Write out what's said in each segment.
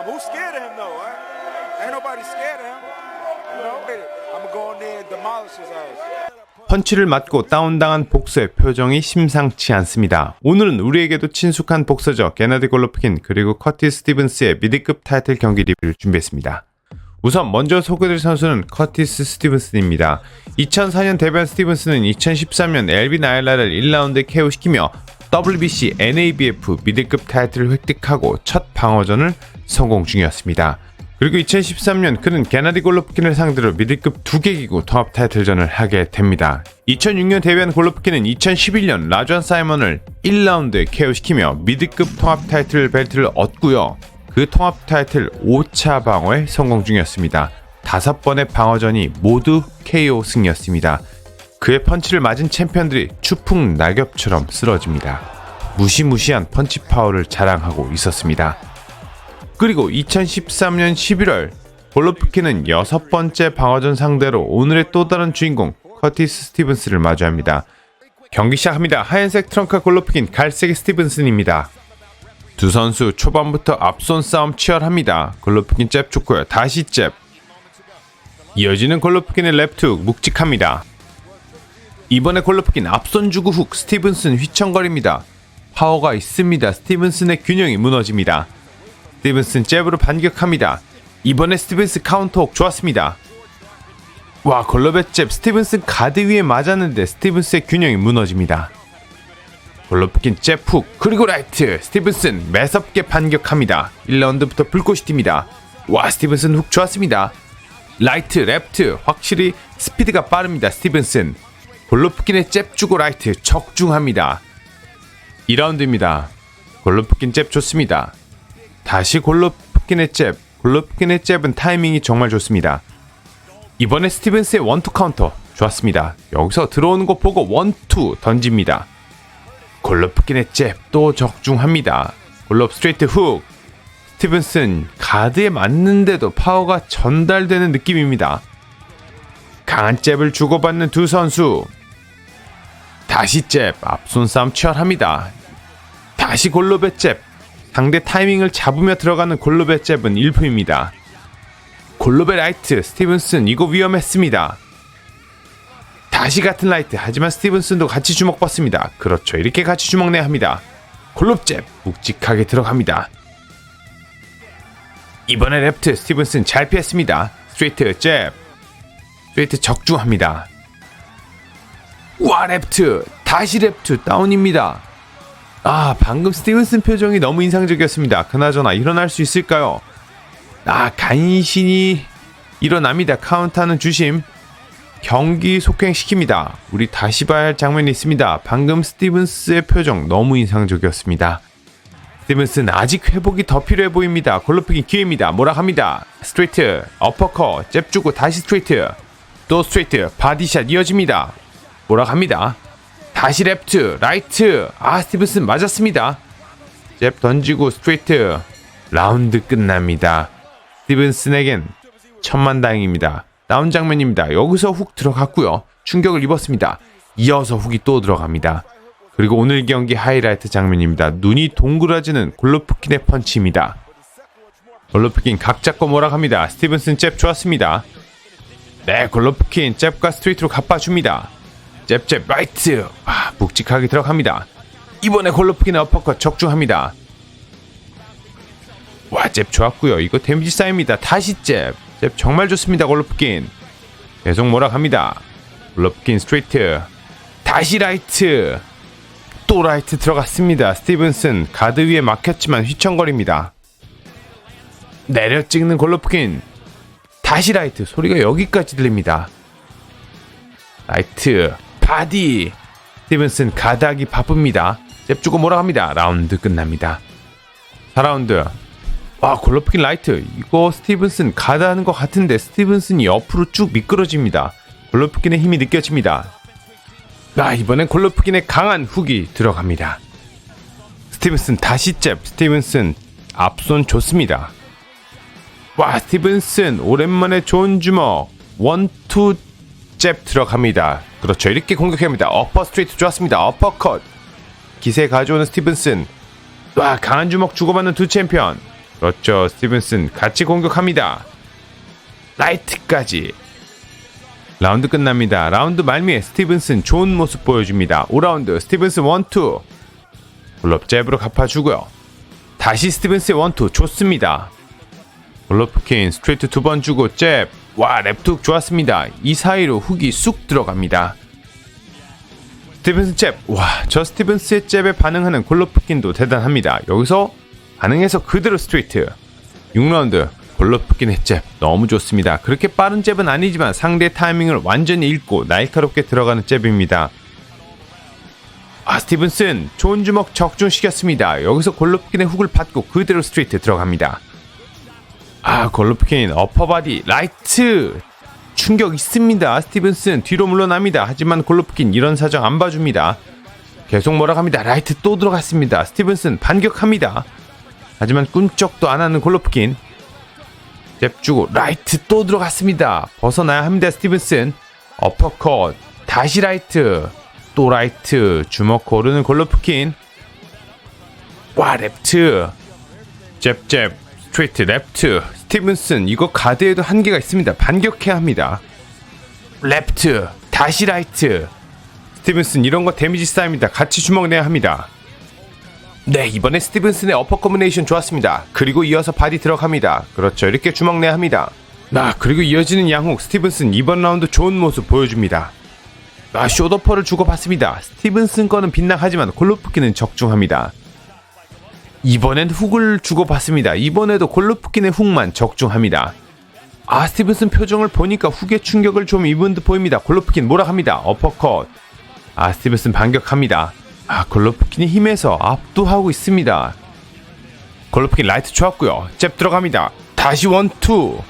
Um, who's scared of him though? Huh? Ain't nobody scared of him. You know, I'm gonna go in there and demolish his ass. 펀치를 맞고 다운당한 복서의 표정이 심상치 않습니다. 오늘은 우리에게도 친숙한 복서죠. 게나디 골로프킨 그리고 커티스 스티븐스의 미드급 타이틀 경기 리뷰를 준비했습니다. 우선 먼저 소개될 선수는 커티스 스티븐슨입니다. 2004년 데뷔한 스티븐슨은 2013년 엘빈 아일라를 1라운드에 KO시키며 WBC NABF 미드급 타이틀을 획득하고 첫 방어전을 성공 중이었습니다. 그리고 2013년 그는 게나디 골로프킨을 상대로 미드급 두개 기구 통합 타이틀전을 하게 됩니다. 2006년 데뷔한 골로프킨은 2011년 라존 사이먼을 1라운드에 KO시키며 미드급 통합 타이틀 벨트를 얻고요. 그 통합 타이틀 5차 방어에 성공 중이었습니다. 다섯 번의 방어전이 모두 KO 승이었습니다. 그의 펀치를 맞은 챔피언들이 추풍 낙엽처럼 쓰러집니다. 무시무시한 펀치 파워를 자랑하고 있었습니다. 그리고 2013년 11월 볼로프키는 여섯 번째 방어전 상대로 오늘의 또 다른 주인공 커티스 스티븐스를 마주합니다. 경기 시작합니다. 하얀색 트렁크 골로프킨, 갈색 스티븐슨입니다. 두 선수 초반부터 앞손 싸움 치열합니다. 골로프킨 잽 좋고요. 다시 잽. 이어지는 골로프킨의 랩투 묵직합니다. 이번에 골로프킨 앞손 주고 훅 스티븐슨 휘청거립니다. 파워가 있습니다. 스티븐슨의 균형이 무너집니다. 스티븐슨 잽으로 반격합니다. 이번에 스티븐스 카운터옥 좋았습니다. 와 걸러벳 잽 스티븐슨 가드 위에 맞았는데 스티븐스의 균형이 무너집니다. 골로프킨 잽훅 그리고 라이트 스티븐슨 매섭게 반격합니다. 1라운드부터 불꽃이 튑니다. 와 스티븐슨 훅 좋았습니다. 라이트 랩트 확실히 스피드가 빠릅니다. 스티븐슨 골로프킨의 잽 주고 라이트 적중합니다. 2라운드입니다. 골로프킨 잽 좋습니다. 다시 골로프킨의 잽. 골로프킨의 잽은 타이밍이 정말 좋습니다. 이번에 스티븐스의 원투 카운터 좋았습니다. 여기서 들어오는 거 보고 원투 던집니다. 골로프킨의 잽또 적중합니다. 골롭 스트레이트 훅. 스티븐슨 가드에 맞는데도 파워가 전달되는 느낌입니다. 강한 잽을 주고받는 두 선수. 다시 잽 앞손 싸움 치열합니다. 다시 골로베 잽 상대 타이밍을 잡으며 들어가는 골로베 잽은 일품입니다. 골로베 라이트 스티븐슨 이거 위험했습니다. 다시 같은 라이트 하지만 스티븐슨도 같이 주먹받습니다. 그렇죠 이렇게 같이 주먹내야 합니다. 골롭 잽 묵직하게 들어갑니다. 이번에 랩트 스티븐슨 잘 피했습니다. 스트레이트 잽 스트레이트 적중합니다. 와 랩트 다시 랩트 다운입니다. 아 방금 스티븐슨 표정이 너무 인상적이었습니다. 그나저나 일어날 수 있을까요? 아 간신히 일어납니다. 카운터는 주심 경기 속행시킵니다. 우리 다시 봐야 할 장면이 있습니다. 방금 스티븐스의 표정 너무 인상적이었습니다. 스티븐슨 아직 회복이 더 필요해 보입니다. 골로프긴 기회입니다. 합니다. 스트레이트, 어퍼커, 잽 주고 다시 스트레이트, 또 스트레이트, 바디샷 이어집니다. 합니다. 다시 랩트, 라이트, 아 스티븐슨 맞았습니다. 잽 던지고 스트레이트, 라운드 끝납니다. 스티븐슨에겐 천만다행입니다. 다운 장면입니다. 여기서 훅 들어갔고요. 충격을 입었습니다. 이어서 훅이 또 들어갑니다. 그리고 오늘 경기 하이라이트 장면입니다. 눈이 동그라지는 골로프킨의 펀치입니다. 골로프킨 각 잡고 몰아갑니다. 스티븐슨 잽 좋았습니다. 네, 골로프킨 잽과 스트레이트로 갚아줍니다. 잽잽 라이트 아, 묵직하게 들어갑니다. 이번에 골로프킨의 어퍼컷 적중합니다. 와, 잽 좋았고요. 이거 데미지 쌓입니다. 다시 잽. 잽 정말 좋습니다. 골로프킨. 계속 몰아갑니다. 골로프킨 스트레이트. 다시 라이트. 또 라이트 들어갔습니다. 스티븐슨 가드 위에 막혔지만 휘청거립니다. 내려 찍는 골로프킨. 다시 라이트. 소리가 여기까지 들립니다. 라이트. 바디. 스티븐슨 가드하기 바쁩니다. 잽 주고 몰아갑니다. 라운드 끝납니다. 4라운드. 와 골로프킨 라이트 이거 스티븐슨 가다하는 것 같은데 스티븐슨이 옆으로 쭉 미끄러집니다 골로프킨의 힘이 느껴집니다 아 이번엔 골로프킨의 강한 훅이 들어갑니다 스티븐슨 다시 잽 스티븐슨 앞손 좋습니다 와 스티븐슨 오랜만에 좋은 주먹 원투 잽 들어갑니다 그렇죠 이렇게 공격합니다 어퍼 스트레이트 좋았습니다 어퍼컷 기세 가져오는 스티븐슨 와 강한 주먹 주고받는 두 챔피언 그렇죠. 스티븐슨 같이 공격합니다. 라이트까지. 라운드 끝납니다. 라운드 말미에 스티븐슨 좋은 모습 보여줍니다. 5라운드 스티븐슨 1, 2. 블럽 잽으로 갚아주고요. 다시 스티븐스의 1, 2 좋습니다. 블러프킨 스트레이트 두 번 주고 잽. 와훅 좋았습니다. 이 사이로 훅이 쑥 들어갑니다. 스티븐스 잽. 와, 저 스티븐스의 잽에 반응하는 골로프킨도 대단합니다. 여기서 반응해서 그대로 스트레이트. 6라운드 골로프킨의 잽 너무 좋습니다. 그렇게 빠른 잽은 아니지만 상대 타이밍을 완전히 읽고 날카롭게 들어가는 잽입니다. 아 스티븐슨 좋은 주먹 적중시켰습니다. 여기서 골로프킨의 훅을 받고 그대로 스트레이트 들어갑니다. 아 골로프킨 어퍼바디 라이트 충격 있습니다. 스티븐슨 뒤로 물러납니다. 하지만 골로프킨 이런 사정 안 봐줍니다. 계속 몰아갑니다. 라이트 또 들어갔습니다. 스티븐슨 반격합니다. 하지만 꿈쩍도 안 하는 골로프킨 잽 주고 라이트 또 들어갔습니다. 벗어나야 합니다. 스티븐슨 어퍼컷 다시 라이트 또 라이트 주먹 고르는 골로프킨 와 랩트 잽잽 스트레이트 랩트 스티븐슨 이거 가드에도 한계가 있습니다. 반격해야 합니다. 랩트 다시 라이트 스티븐슨 이런 거 데미지 쌓입니다. 같이 주먹 내야 합니다. 네 이번에 스티븐슨의 어퍼 커뮤네이션 좋았습니다. 그리고 이어서 바디 들어갑니다. 그렇죠 이렇게 주먹 내야 합니다. 나 그리고 이어지는 양훅 스티븐슨 이번 라운드 좋은 모습 보여줍니다. 아 쇼더퍼를 주고받습니다. 스티븐슨 거는 빗나가지만 골로프키는 적중합니다. 이번엔 훅을 주고받습니다. 이번에도 골로프킨의 훅만 적중합니다. 아 스티븐슨 표정을 보니까 훅의 충격을 좀 입은 듯 보입니다. 골로프킨 몰아갑니다. 어퍼컷. 아 스티븐슨 반격합니다. 아 골로프킨이 힘에서 압도하고 있습니다. 골로프킨 라이트 좋았고요. 잽 들어갑니다. 다시 원투.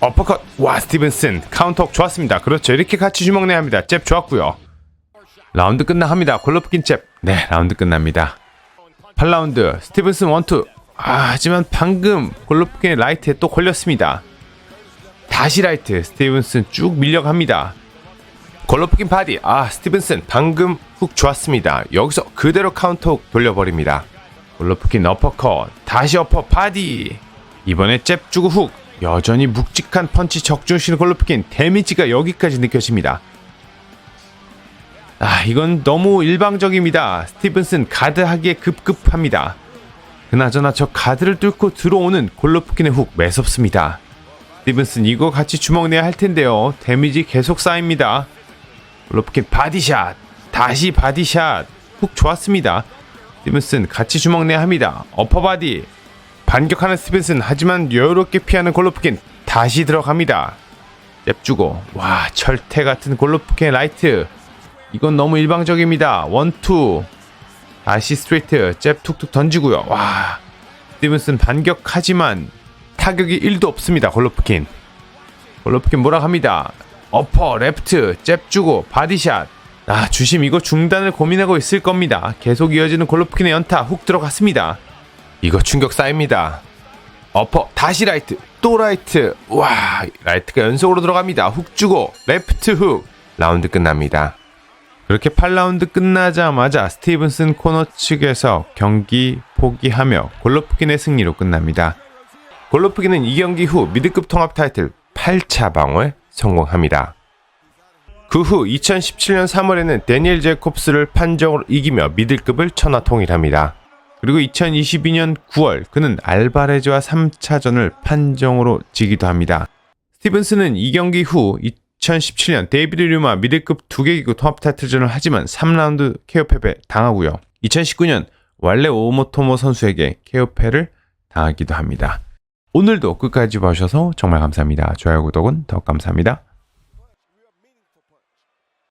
어퍼컷. 와 스티븐슨 카운터 좋았습니다. 그렇죠. 이렇게 같이 주먹 내야 합니다. 잽 좋았고요. 라운드 끝나갑니다. 골로프킨 잽. 네 라운드 끝납니다. 8라운드 스티븐슨 원투. 아, 하지만 방금 골로프킨의 라이트에 또 걸렸습니다. 다시 라이트 스티븐슨 쭉 밀려갑니다. 골로프킨 바디. 아 스티븐슨 방금 훅 좋았습니다. 여기서 그대로 카운터 훅 돌려버립니다. 골로프킨 어퍼컷. 다시 어퍼 바디. 이번에 잽 주고 훅. 여전히 묵직한 펀치 적중시는 골로프킨 데미지가 여기까지 느껴집니다 아, 이건 너무 일방적입니다. 스티븐슨 가드하기에 급급합니다. 그나저나 저 가드를 뚫고 들어오는 골로프킨의 훅 매섭습니다. 스티븐슨 이거 같이 주먹 내야 할 텐데요. 데미지 계속 쌓입니다. 골로프킨 바디샷, 다시 바디샷, 훅 좋았습니다. 스티븐슨 같이 주먹 내야 합니다. 어퍼바디, 반격하는 스티븐슨 하지만 여유롭게 피하는 골로프킨 다시 들어갑니다. 잽주고 와 철퇴 같은 골로프킨의 라이트 이건 너무 일방적입니다. 원투 다시 스트레이트 잽 툭툭 던지고요. 와 스티븐슨 반격하지만 타격이 1도 없습니다. 골로프킨 골로프킨 몰아갑니다. 어퍼 레프트 잽 주고 바디샷 아 주심 이거 중단을 고민하고 있을 겁니다. 계속 이어지는 골로프킨의 연타 훅 들어갔습니다. 이거 충격 쌓입니다. 어퍼 다시 라이트 또 라이트 와 라이트가 연속으로 들어갑니다. 훅 주고 레프트 훅 라운드 끝납니다. 그렇게 8라운드 끝나자마자 스티븐슨 코너 측에서 경기 포기하며 골로프킨의 승리로 끝납니다. 골로프킨은 이 경기 후 미드급 통합 타이틀 8차 방어에 성공합니다. 그 후 2017년 3월에는 데니엘 제콥스를 판정으로 이기며 미들급을 천하 통일합니다. 그리고 2022년 9월 그는 알바레즈와 3차전을 판정으로 지기도 합니다. 스티븐스는 이 경기 후 2017년 데이비드 류마 미들급 두개 기구 통합 타이틀전을 하지만 3라운드 KO 패배 당하고요. 2019년 왈레 오모토모 선수에게 KO 패를 당하기도 합니다. 오늘도 끝까지 봐주셔서 정말 감사합니다. 좋아요, 구독은 더 감사합니다.